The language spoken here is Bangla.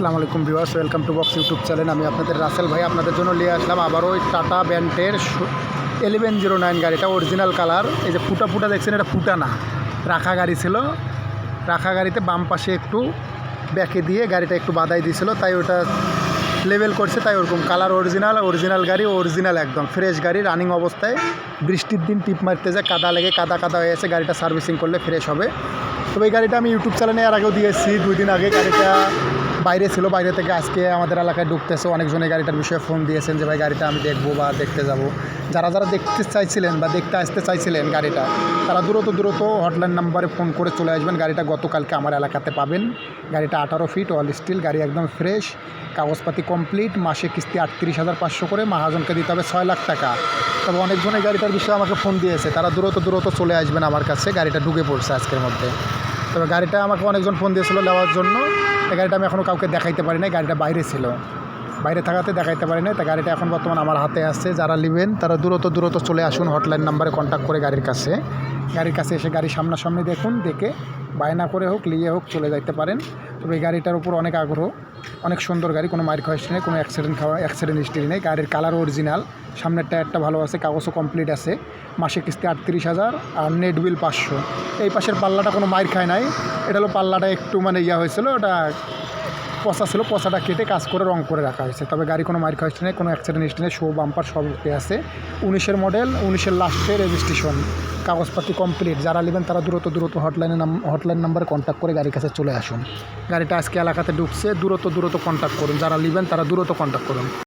আসসালামু আলাইকুম viewers, welcome to box YouTube channel. আমি আপনাদের রাসেল ভাই, আপনাদের জন্য নিয়ে আসলাম আবারও ওই টাটা ব্যান্ডের এলেভেন জিরো নাইন গাড়িটা অরিজিনাল কালার এই যে ফুটা ফুটা দেখছেন, এটা ফুটা না। রাখা গাড়ি ছিল। রাখা গাড়িতে বাম পাশে একটু ব্যাকে দিয়ে গাড়িটা একটু বাদাই দিয়েছিল তাই ওটা লেভেল করছে, তাই ওরকম কালার অরিজিনাল অরিজিনাল গাড়ি অরিজিনাল একদম। ফ্রেশ গাড়ি রানিং অবস্থায়। বৃষ্টির দিন টিপ মারতে যায়, কাদা লেগে কাদা কাদা হয়ে আছে, গাড়িটা সার্ভিসিং করলে ফ্রেশ হবে। তবে এই গাড়িটা আমি ইউটিউব চ্যানেলে এর আগেও দিয়েছি দুই দিন আগে। গাড়িটা বাইরে ছিল, বাইরে থেকে আজকে আমাদের এলাকায় ঢুকতেছে। অনেকজন গাড়িটার বিষয়ে ফোন দিয়েছেন যে, ভাই, গাড়িটা আমি দেখব বা দেখতে যাব। যারা যারা দেখতে চাইছিলেন বা দেখতে আসতে চাইছিলেন গাড়িটা, তারা দ্রুত দ্রুত হটলাইন নাম্বারে ফোন করে চলে আসবেন। গাড়িটা গতকালকে আমার এলাকাতে পাবেন। গাড়িটা আঠারো ফিট অল স্টিল গাড়ি একদম ফ্রেশ কাগজপাতি কমপ্লিট মাসে কিস্তি আটত্রিশ হাজার পাঁচশো করে, মাহাজনকে দিতে হবে ছয় লাখ টাকা। তবে অনেকজন গাড়িটার বিষয়ে আমাকে ফোন দিয়েছে। তারা দ্রুত দ্রুত চলে আসবেন আমার কাছে, গাড়িটা ঢুকে পড়ছে আজকের মধ্যে। তবে গাড়িটা আমাকে অনেকজন ফোন দিয়েছিল নেওয়ার জন্য। এই গাড়িটা আমি এখনও কাউকে দেখাইতে পারি নাই, গাড়িটা বাইরে ছিল। বাইরে থাকাতে দেখাইতে পারি নাই, তা গাড়িটা এখন বর্তমান আমার হাতে আছে। যারা নেবেন, তারা দ্রুত দ্রুত চলে আসুন হটলাইন নাম্বারে কন্ট্যাক্ট করে গাড়ির কাছে। গাড়ির কাছে এসে গাড়ি সামনাসামনি দেখুন, দেখে বায়না করে হোক, লিয়ে হোক, চলে যাইতে পারেন। তবে এই গাড়িটার উপর অনেক আগ্রহ। অনেক সুন্দর গাড়ি, কোনো মাইর খয়েস নেই, কোনো অ্যাক্সিডেন্ট খাওয়া অ্যাক্সিডেন্ট হিস্ট্রি নেই। গাড়ির কালার অরিজিনাল সামনের টায়ারটা ভালো আছে, কাগজও কমপ্লিট আছে। মাসে কিস্তি আটত্রিশ হাজার আর নেট বিল পাঁচশো। এই পাশের পাল্লাটা কোনো মাইর খায় নাই। এটা হলো পাল্লাটা একটু মানে ইয়া হয়েছিল, ওটা পচা ছিল, পচাটা কেটে কাজ করে রং করে রাখা হয়েছে। তবে গাড়ি কোনো মাইক খাওয়া নেই, কোনো অ্যাক্সিডেন্ট হিস্ট্রি নেই শো বাম্পার সব উঠে আছে। উনিশের মডেল উনিশের লাস্টে রেজিস্ট্রেশন কাগজপাতি কমপ্লিট যারা নেবেন তারা দ্রুত দ্রুত হটলাইনে নাম হটলাইন নাম্বারে কন্ট্যাক্ট করে গাড়ির কাছে চলে আসুন। গাড়িটা আজকে এলাকাতে ঢুকছে, দ্রুত দ্রুত কন্ট্যাক্ট করুন। যারা নেবেন তারা দ্রুত কন্ট্যাক্ট করুন।